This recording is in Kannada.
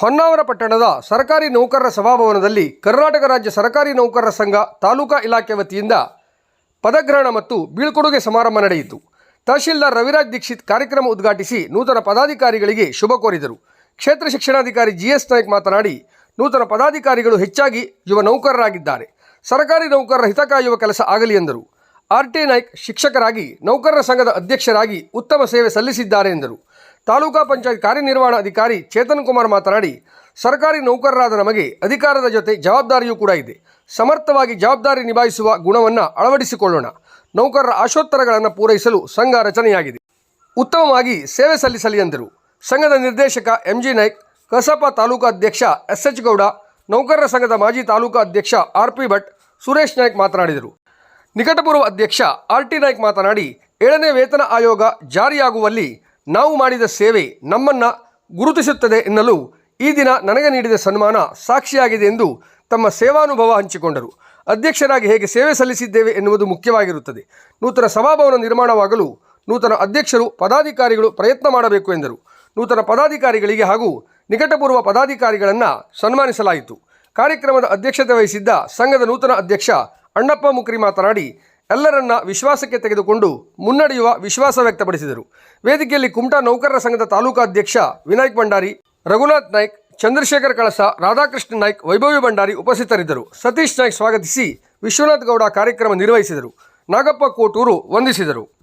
ಹೊನ್ನಾವರ ಪಟ್ಟಣದ ಸರ್ಕಾರಿ ನೌಕರರ ಸಭಾಭವನದಲ್ಲಿ ಕರ್ನಾಟಕ ರಾಜ್ಯ ಸರ್ಕಾರಿ ನೌಕರರ ಸಂಘ ತಾಲೂಕಾ ಇಲಾಖೆ ವತಿಯಿಂದ ಪದಗ್ರಹಣ ಮತ್ತು ಬೀಳ್ಕೊಡುಗೆ ಸಮಾರಂಭ ನಡೆಯಿತು. ತಹಶೀಲ್ದಾರ್ ರವಿರಾಜ್ ದೀಕ್ಷಿತ್ ಕಾರ್ಯಕ್ರಮ ಉದ್ಘಾಟಿಸಿ ನೂತನ ಪದಾಧಿಕಾರಿಗಳಿಗೆ ಶುಭ ಕೋರಿದರು. ಕ್ಷೇತ್ರ ಶಿಕ್ಷಣಾಧಿಕಾರಿ ಜಿಎಸ್ ನಾಯಕ್ ಮಾತನಾಡಿ, ನೂತನ ಪದಾಧಿಕಾರಿಗಳು ಹೆಚ್ಚಾಗಿ ಯುವ ನೌಕರರಾಗಿದ್ದಾರೆ. ಸರ್ಕಾರಿ ನೌಕರರ ಹಿತ ಕಾಯುವ ಕೆಲಸ ಆಗಲಿ ಎಂದರು. ಆರ್ ಟಿ ನಾಯ್ಕ್ ಶಿಕ್ಷಕರಾಗಿ, ನೌಕರರ ಸಂಘದ ಅಧ್ಯಕ್ಷರಾಗಿ ಉತ್ತಮ ಸೇವೆ ಸಲ್ಲಿಸಿದ್ದಾರೆ ಎಂದರು. ತಾಲೂಕಾ ಪಂಚಾಯತ್ ಕಾರ್ಯನಿರ್ವಹಣಾಧಿಕಾರಿ ಚೇತನ್ ಕುಮಾರ್ ಮಾತನಾಡಿ, ಸರ್ಕಾರಿ ನೌಕರರಾದ ನಮಗೆ ಅಧಿಕಾರದ ಜೊತೆ ಜವಾಬ್ದಾರಿಯೂ ಕೂಡ ಇದೆ. ಸಮರ್ಥವಾಗಿ ಜವಾಬ್ದಾರಿ ನಿಭಾಯಿಸುವ ಗುಣವನ್ನು ಅಳವಡಿಸಿಕೊಳ್ಳೋಣ. ನೌಕರರ ಆಶೋತ್ತರಗಳನ್ನು ಪೂರೈಸಲು ಸಂಘ ರಚನೆಯಾಗಿದೆ. ಉತ್ತಮವಾಗಿ ಸೇವೆ ಸಲ್ಲಿಸಲಿ ಎಂದರು ಸಂಘದ ನಿರ್ದೇಶಕ ಎಂಜಿ ನಾಯ್ಕ್, ಕಸಾಪ ತಾಲೂಕಾ ಅಧ್ಯಕ್ಷ ಎಸ್ ಎಚ್ ಗೌಡ, ನೌಕರರ ಸಂಘದ ಮಾಜಿ ತಾಲೂಕಾ ಅಧ್ಯಕ್ಷ ಆರ್ ಪಿ ಭಟ್, ಸುರೇಶ್ ನಾಯ್ಕ್ ಮಾತನಾಡಿದರು. ನಿಕಟಪೂರ್ವ ಅಧ್ಯಕ್ಷ ಆರ್ ಟಿ ನಾಯ್ಕ್ ಮಾತನಾಡಿ, ಏಳನೇ ವೇತನ ಆಯೋಗ ಜಾರಿಯಾಗುವಲ್ಲಿ ನಾವು ಮಾಡಿದ ಸೇವೆ ನಮ್ಮನ್ನು ಗುರುತಿಸುತ್ತದೆ ಎನ್ನಲು ಈ ದಿನ ನನಗೆ ನೀಡಿದ ಸನ್ಮಾನ ಸಾಕ್ಷಿಯಾಗಿದೆ ಎಂದು ತಮ್ಮ ಸೇವಾನುಭವ ಹಂಚಿಕೊಂಡರು. ಅಧ್ಯಕ್ಷರಾಗಿ ಹೇಗೆ ಸೇವೆ ಸಲ್ಲಿಸಿದ್ದೇವೆ ಎನ್ನುವುದು ಮುಖ್ಯವಾಗಿರುತ್ತದೆ. ನೂತನ ಸಭಾಭವನ ನಿರ್ಮಾಣವಾಗಲು ನೂತನ ಅಧ್ಯಕ್ಷರು, ಪದಾಧಿಕಾರಿಗಳು ಪ್ರಯತ್ನ ಮಾಡಬೇಕು ಎಂದರು. ನೂತನ ಪದಾಧಿಕಾರಿಗಳಿಗೆ ಹಾಗೂ ನಿಕಟಪೂರ್ವ ಪದಾಧಿಕಾರಿಗಳನ್ನು ಸನ್ಮಾನಿಸಲಾಯಿತು. ಕಾರ್ಯಕ್ರಮದ ಅಧ್ಯಕ್ಷತೆ ವಹಿಸಿದ್ದ ಸಂಘದ ನೂತನ ಅಧ್ಯಕ್ಷ ಅಣ್ಣಪ್ಪ ಮುಕ್ರಿ ಮಾತನಾಡಿ ಎಲ್ಲರನ್ನ ವಿಶ್ವಾಸಕ್ಕೆ ತೆಗೆದುಕೊಂಡು ಮುನ್ನಡೆಯುವ ವಿಶ್ವಾಸ ವ್ಯಕ್ತಪಡಿಸಿದರು. ವೇದಿಕೆಯಲ್ಲಿ ಕುಮಟಾ ನೌಕರರ ಸಂಘದ ತಾಲೂಕಾಧ್ಯಕ್ಷ ವಿನಾಯಕ್ ಭಂಡಾರಿ, ರಘುನಾಥ್ ನಾಯ್ಕ್, ಚಂದ್ರಶೇಖರ್ ಕಳಸ ರಾಧಾಕೃಷ್ಣ ನಾಯ್ಕ್, ವೈಭವಿ ಭಂಡಾರಿ ಉಪಸ್ಥಿತರಿದ್ದರು. ಸತೀಶ್ ನಾಯ್ಕ್ ಸ್ವಾಗತಿಸಿ ವಿಶ್ವನಾಥ್ ಗೌಡ ಕಾರ್ಯಕ್ರಮ ನಿರ್ವಹಿಸಿದರು. ನಾಗಪ್ಪ ಕೋಟೂರು ವಂದಿಸಿದರು.